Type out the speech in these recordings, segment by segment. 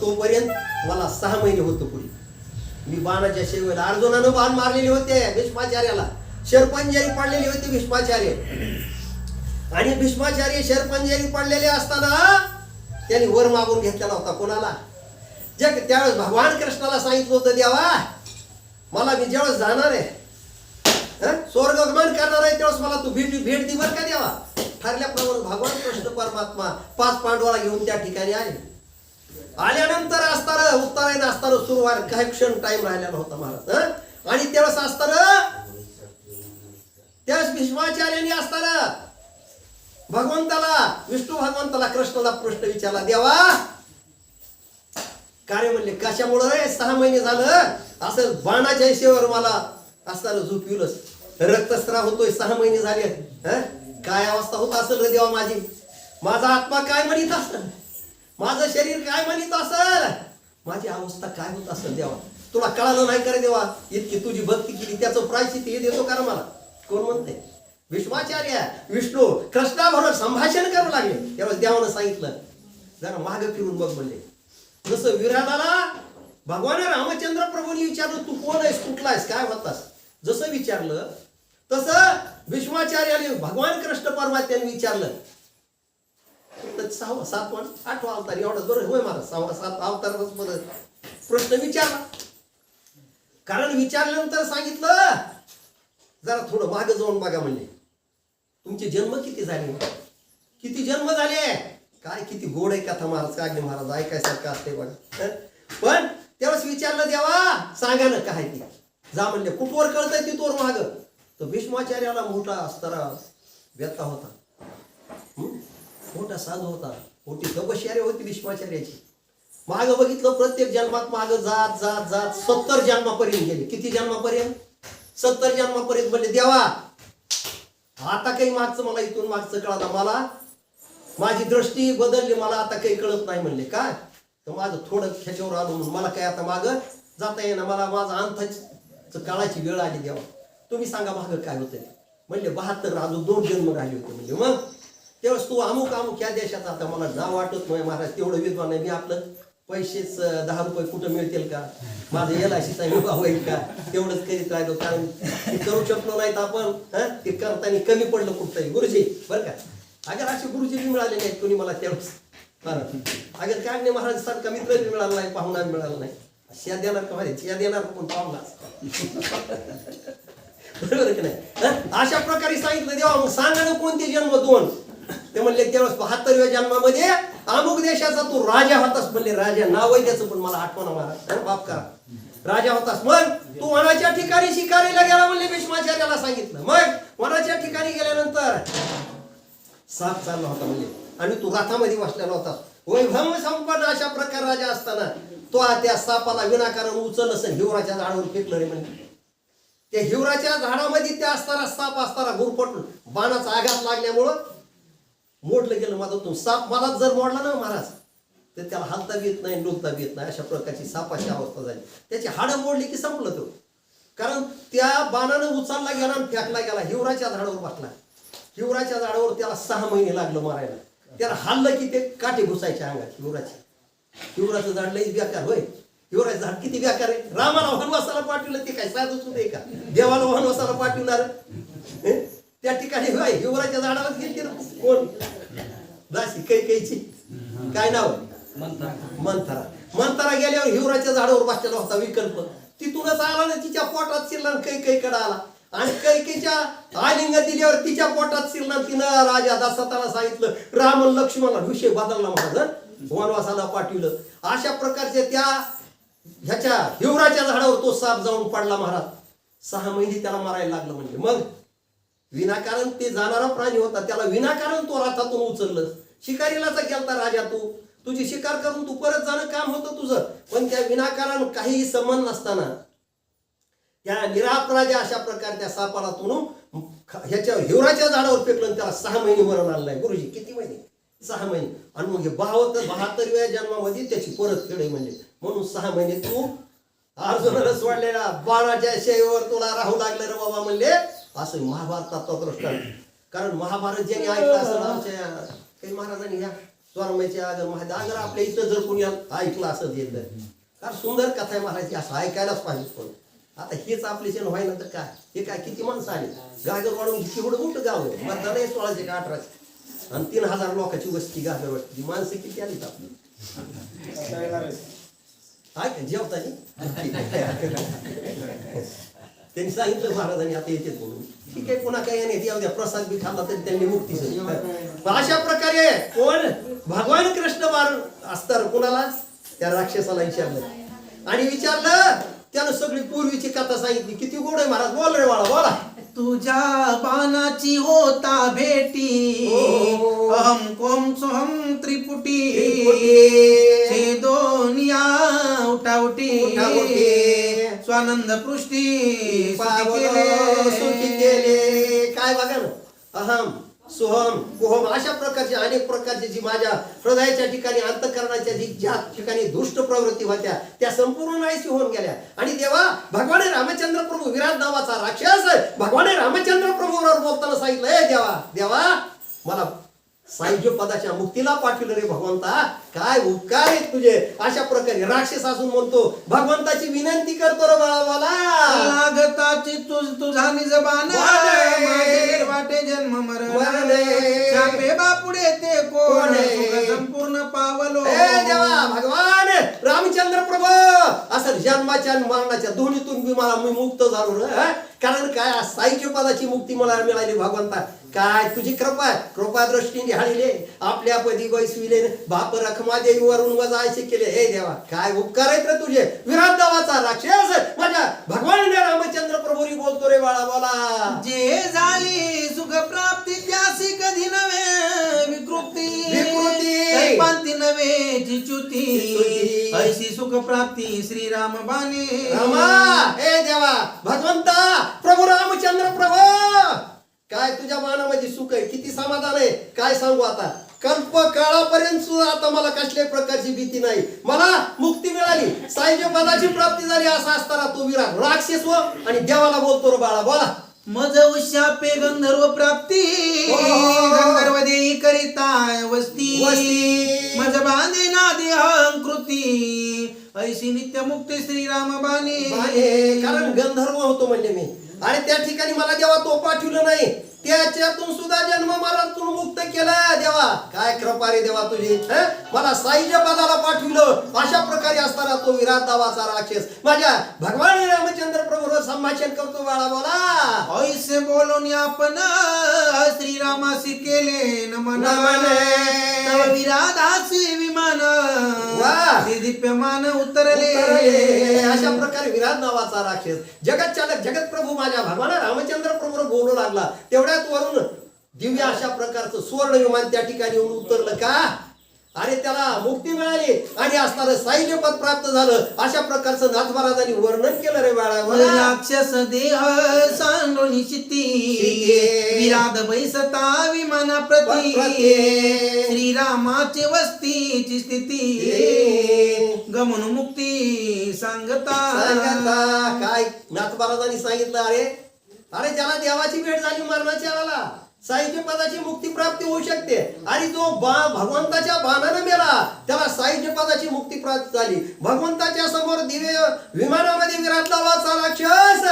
तोपर्यंत मला सहा महिने होतो पुढे. मी बाणाच्या शेवेला अर्जुनानं बाण मारलेले होते भीष्माचार्याला. शरपंजारी पडलेली होती भीष्माचार्य. आणि भीष्माचार्य शरपंजारी पडलेले असताना त्यांनी वर मागून घेतलेला होता कोणाला? जे त्यावेळेस भगवान कृष्णाला सांगितलं होतं देवा मला मी ज्यावेळेस जाणार आहे हं? स्वर्गगमन करणार आहे त्यावेळेस मला तू भेट भेट दे बरं का देवा. ठरल्याप्रमाणे भगवान कृष्ण परमात्मा पाच पांडवाला घेऊन त्या ठिकाणी आले. आल्यानंतर असताना उत्तरायण असताना सुरू व्हायला काही क्षण टाइम राहिलेला होता महाराज आणि त्यावेळेस असताना त्यावेळेस भीष्माचार्यांनी असताना भगवंताला विष्णू भगवंताला कृष्णाला प्रश्न विचारला देवा काय म्हणले कशामुळं रे? सहा महिने झालं असं बाणाच्या हिशेवर मला असताना झोपिवलंच रक्तस्राव होतोय सहा महिने झाले काय अवस्था होत असेल रे देवा माझी? माझा आत्मा काय म्हणत असेल? माझं शरीर काय म्हणत असल? माझी अवस्था काय होत असेल देवा? तुला कळालं नाही करे देवा? इतकी तुझी भक्ती केली त्याचं प्रायचित हे देतो का मला? कोण म्हणते विश्वाचार्य विष्णू कृष्णाबरोबर संभाषण करू लागले. त्यावेळेस देवानं सांगितलं जरा मागं फिरून बघ म्हणले. जसं विराटाला भगवान रामचंद्र प्रभूंनी विचारलं तू कोण आहेस? कुठला आहेस? काय होतास? जसं विचारलं तसं विश्वाचार्याने भगवान कृष्ण परमात्म्याने विचारलं तर सहावा सातवा आठवा अवतार एवढा बरं होय मला. सहावा सात अवतारच बरं. प्रश्न विचारला. कारण विचारल्यानंतर सांगितलं जरा थोडं मागे जाऊन बघा म्हणले. तुमचे जन्म किती झाले? किती जन्म झाले? काय किती गोड आहे कथा महाराज कागणे महाराज ऐकायसारखं असते बघा. पण त्यावेळेस विचारलं देवा सांगा ना काय ती. जा म्हणले कुठवर कळतंय तिथवर माग? तर भीष्माचार्याला मोठा असताना व्यथा होता. मोठा साधू होता. मोठी तपश्चर्या होती भीष्माचार्याची माग बघितलं प्रत्येक जन्मात माग जात जात जात सत्तर जन्मापर्यंत गेले. किती जन्मापर्यंत? सत्तर जन्मापर्यंत म्हणले देवा आता काही मागचं मला इथून मागचं कळालं मला. माझी दृष्टी बदलली मला आता काही कळत नाही म्हणले. काय तर माझं थोडं ह्याच्यावर आलो म्हणून मला काय आता माग जाता येईना. मला माझा अंत काळाची वेळ आली देवा. तुम्ही सांगा माग काय होतं ते. म्हणले बहात्तर अजून दोन जन्म राहिले होते. म्हणजे मग? त्यावेळेस तू अमुक अमुक या देशाचा आता मला नाव वाटत नाही महाराज तेवढं विद्वान नाही मी आपलं. पैसेच दहा रुपये कुठं मिळतील का? माझं एल आय सीचा विवाह होईल का? तेवढंच करीत राहिलो कारण ते करू शकलो नाहीत आपण. हं? ते करताना कमी पडलं कुठतंही गुरुजी बरं का? अगर असे गुरुजी बी मिळाले नाहीत कोणी मला तेवढंच. बरं. अगर काय नाही महाराज सारखा मित्र बी मिळाला नाही पाहुणा मिळाला नाही. शिया देणार का माहिती या देणार कोण? पाहुणा. बरोबर की नाही? अशा प्रकारे सांगितलं देवा मग सांगा ना कोणते जन्म दोन? ते म्हणले त्यावेळेस बहात्तरव्या जन्मामध्ये अमुक देशाचा तू राजा होतास. म्हणले राजा नाव आहे त्याचं पण मला आठवण महाराज. बाप करा. राजा होतास. मग तू वनाच्या ठिकाणी शिकारीला गेला म्हणले भीष्माचार्याला सांगितलं. मग वनाच्या ठिकाणी गेल्यानंतर साप चालला होता म्हणजे आणि तू रथामध्ये बसलेला होता. वैभव संपन्न अशा प्रकार राजा असताना तो त्या सापाला विनाकारण उचल असं हिवराच्या झाडावर फेकलं रे म्हणजे त्या हिवराच्या झाडामध्ये त्या असताना साप असताना गुरपटून बाणाचा आघात लागल्यामुळं मोडलं गेलं माझा तो. साप मला जर मोडला ना महाराज तर त्याला हालता येत नाही डोलता येत नाही अशा प्रकारची सापाची अवस्था झाली. त्याची हाडं मोडली की संपलं तो. कारण त्या बाणानं उचलला गेला आणि फेकला गेला. हिवराच्या झाडावर बसला. हिवराच्या झाडावर त्याला सहा महिने लागलं मारायला. त्याला हाललं की ते काटे घुसायच्या अंगात हिवराचे. हिवराचं झाड लई बेकार होय. हिवराचं झाड किती बेकार आहे. रामाला वनवासाला पाठवलं ते काय साधूच होते का? देवाला वनवासाला पाठवणार त्या ठिकाणी होय हिवराच्या झाडावर गेली ना. कोण? दाशी काही काहीची. काय नाव? मंथरा. मंथरा गेल्यावर हिवराच्या झाडावर बसलेला होता विकल्प. तिथूनच आला ना तिच्या पोटात शिरला काही कै कडे आला. आणि कैकेच्या आलिंग दिल्यावर तिच्या पोटात शिरला तिनं राजा दासताला सांगितलं राम लक्ष्मणाला लक्ष्मणला विषय बदलला माझा वनवासाला पाठवलं. अशा प्रकारच्या त्या ह्याच्या हिवराच्या झाडावर तो साप जाऊन पडला महाराज. सहा महिने त्याला मारायला लागलं म्हणजे. मग विनाकारण ते जाणारा प्राणी होता त्याला विनाकारण तो रथातून उचललं. शिकारीलाचा गेलता राजा तू. तुझी शिकार करून तू परत जाणं काम होतं तुझं. पण त्या विनाकारण काहीही समन नसताना त्या निरापराजा अशा प्रकारे त्या सापाला तोडून ह्याच्या हिवराच्या झाडावर फेकलं त्याला सहा महिने मरण आलं गुरुजी किती महिने? सहा महिने. आणि मग हे बहात्तर बहात्तरव्या जन्मामध्ये त्याची परत फेड आहे म्हणजे. म्हणून सहा महिने तू अर्जुनाला सोडलेला. बाणाच्या शेवर तुला राहू लागलं रे बाबा म्हणले. असं महाभारतात तो दृष्टांत कारण महाभारत ज्यांनी ऐकलं असेल आमच्या काही महाराजांनी ह्या स्वरमयचे अगर महादेव अगर आपल्या इथं जर कोणी ऐकलं असं एकदा फार सुंदर कथा आहे महाराज असं ऐकायलाच पाहिजे पण आता हेच आपले शेण व्हायला तर काय? हे काय किती माणसं आली? गागर वाढून केवढं मोठं गाव आहे. मतदान आहे सोळाशे का अठराशे? आणि तीन हजार लोकांची वस्ती गागर वाटते माणसं किती आलीत आपली? आहे का? जेवतानी? त्यांनी सांगितलं महाराजांनी आता येते म्हणून. ठीक आहे पुन्हा काही नाही येऊ द्या प्रसाद बी खाल्ला तरी त्यांनी मुक्ती सांगितली. अशा प्रकारे कोण? भगवान कृष्ण मार असतात कुणाला? त्या राक्षसाला विचारलं. आणि विचारलं त्यानं सगळी पूर्वीची कथा सांगितली. किती गोड आहे महाराज बोल रे बाळा बोला. तुझ्या बाणाची होता भेटी. ओ. अहम कोम सोहम त्रिपुटी. त्रिपुटी. छे दोनिया उठाउटी. उठाउटी. स्वानंद पृष्टी. सुखी केले. काय बघा ना अहम सोहम कोहम अशा प्रकारचे अनेक प्रकारचे जी माझ्या हृदयाच्या ठिकाणी अंतकरणाच्या जी ज्या ठिकाणी दुष्ट प्रवृत्ती होत्या त्या संपूर्ण नाहीशी होऊन गेल्या. आणि देवा भगवान रामचंद्र प्रभू विराट नावाचा राक्षस भगवान रामचंद्र प्रभूवर बोलताना सांगितलं "ए देवा देवा मला साहित्य पदाच्या मुक्तीला पाठवलं रे भगवंता. काय उपकार आहेत तुझे? अशा प्रकारे राक्षस असून म्हणतो भगवंताची विनंती करतो रे लागताची तुझ तुझा निज वाटे. जन्म मरण. मरणे. शापे बापुडे ते कोण कोणे. सुख संपूर्ण पावलो ए देवा भगवान रामचंद्र प्रभू असं जन्माच्या आणि मरणाच्या दोन्हीतून मी मला मी मुक्त झालो ना कारण काय? साईच्या पदाची मुक्ती मला मिळाली भगवंता. काय? तुझी कृपा आहे. कृपा दृष्टीने हाडिले आपल्या पदी वैसविले बाप रखमा देवी वरून वजायचे केले. हे देवा काय उपकार आहेत रे तुझे? विराट नावाचा राक्षस माझ्या भगवान रामचंद्र प्रभूरी बोलतो रे बाळा बोला. जे झाली सुख प्राप्ती त्यासी. ऐशी सुख प्राप्ती श्रीराम बाणे रामा हे देवा भगवंता प्रभू रामचंद्र प्रभू! काय तुझ्या मानामध्ये सुख आहे? किती समाधान आहे? काय सांगू आता? कल्प काळापर्यंत सुद्धा आता मला कसल्याही प्रकारची भीती नाही. मला मुक्ती मिळाली. साहित्य पदाची प्राप्ती झाली असा असताना तो विराट राक्षस व आणि देवाला बोलतो रे बाळा बोला. मज उशापे गंधर्व प्राप्ती. हो. गंधर्व देई करिता वस्ती. वस्ती. मज बांधे नादे अहंकृती ऐशी नित्य मुक्ती श्रीराम बाणे कारण गंधर्व होतो म्हणजे मी. आणि त्या ठिकाणी मला देवा तो पाठवलं नाही. त्याच्यातून सुद्धा जन्म मरणातून मुक्त केला देवा. काय कृपा रे देवा तुझी? मला साईच्या पदाला पाठविलं. अशा प्रकारे असताना तो विराट नावाचा राक्षस. माझ्या भगवान रामचंद्र प्रभूवर संभाषण करतो बाळा बोला. ऐसे बोलून आपण श्रीरामासी केले नमन नमन. दीप्यमान उतरले. अशा प्रकारे विराट नावाचा राक्षस. जगत चालक जगत प्रभू माझ्या भगवान. रामचंद्र प्रभू बोलू लागला. तेवढ्यात वरून दिव्य अशा प्रकारचं सुवर्ण विमान त्या ठिकाणी येऊन उतरलं का? आणि त्याला मुक्ती मिळाली. आणि असणारं साहित्य पद प्राप्त झालं. अशा प्रकारचं नाथ महाराजांनी वर्णन केलं रे बाळा. राक्षस देह सांडोनी शिती बैसता विमाना प्रती. श्रीरामाची वस्तीची स्थिती. गमन मुक्ती सांगता. सांगता. काय? नाथ महाराजांनी सांगितलं अरे अरे ज्याला देवाची भेट झाली मरणाच्या साहित्य पदाची मुक्ती प्राप्ती होऊ शकते. आणि जो बा भगवंताच्या बाणानं मेला त्याला साहित्य पदाची मुक्ती प्राप्त झाली. भगवंताच्या समोर दिव्य विमानामध्ये विराट नावाचा राक्षस!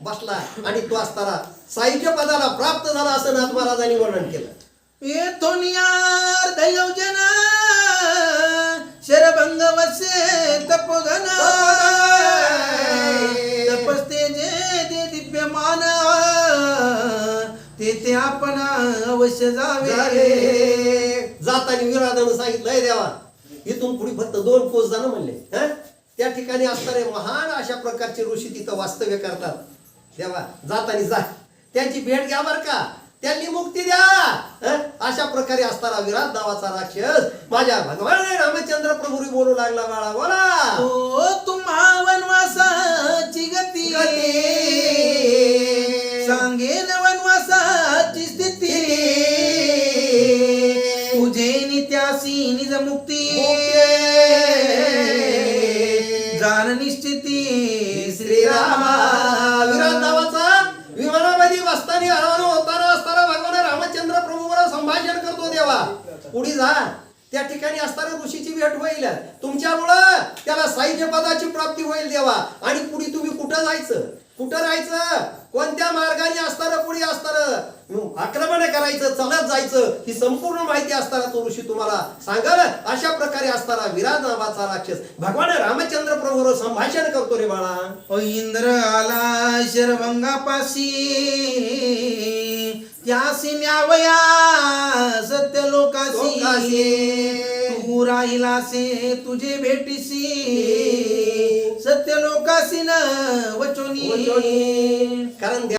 बसला आणि तो असताना साहित्य पदाला प्राप्त झाला असं नाथ महाराजांनी वर्णन केलं. दैवजन शरभंग वसे तपोधन. आपण अवश्य जावे. जाताना विराधानं सांगितलं "हे देवा इथून पुढे फक्त दोन कोस जाणं म्हणले हं? त्या ठिकाणी असणारे महान अशा प्रकारचे ऋषी तिथं वास्तव्य करतात देवा जाताना जा त्यांची भेट घ्या बर का त्यांनी मुक्ती द्या हं? अशा प्रकारे असणारा विराट नावाचा राक्षस माझ्या भगवान रामचंद्र प्रभूरी बोलू लागला बाळा बोला ओ तुम्हा वनवासाची गती गती. पुढे जा त्या ठिकाणी असताना ऋषीची भेट होईल. तुमच्यामुळं त्याला साहित्य पदाची प्राप्ती होईल देवा. आणि पुढे तुम्ही कुठं जायचं? कुठं राहायचं? कोणत्या मार्गाने असताना पुढे असताना? आक्रमण करायचं चालत जायचं ही संपूर्ण माहिती असताना तो ऋषी तुम्हाला सांगल. अशा प्रकारे असताना विराट नावाचा राक्षस भगवान रामचंद्र प्रभू संभाषण करतो रे बाळा. इंद्र आला शरभंगापाशी. त्यासी न्यावया सत्य लोकासी. लोकासी. तू राहिलासे तुझे भेटीसी. सत्य लोकासी न वचोनी. कारण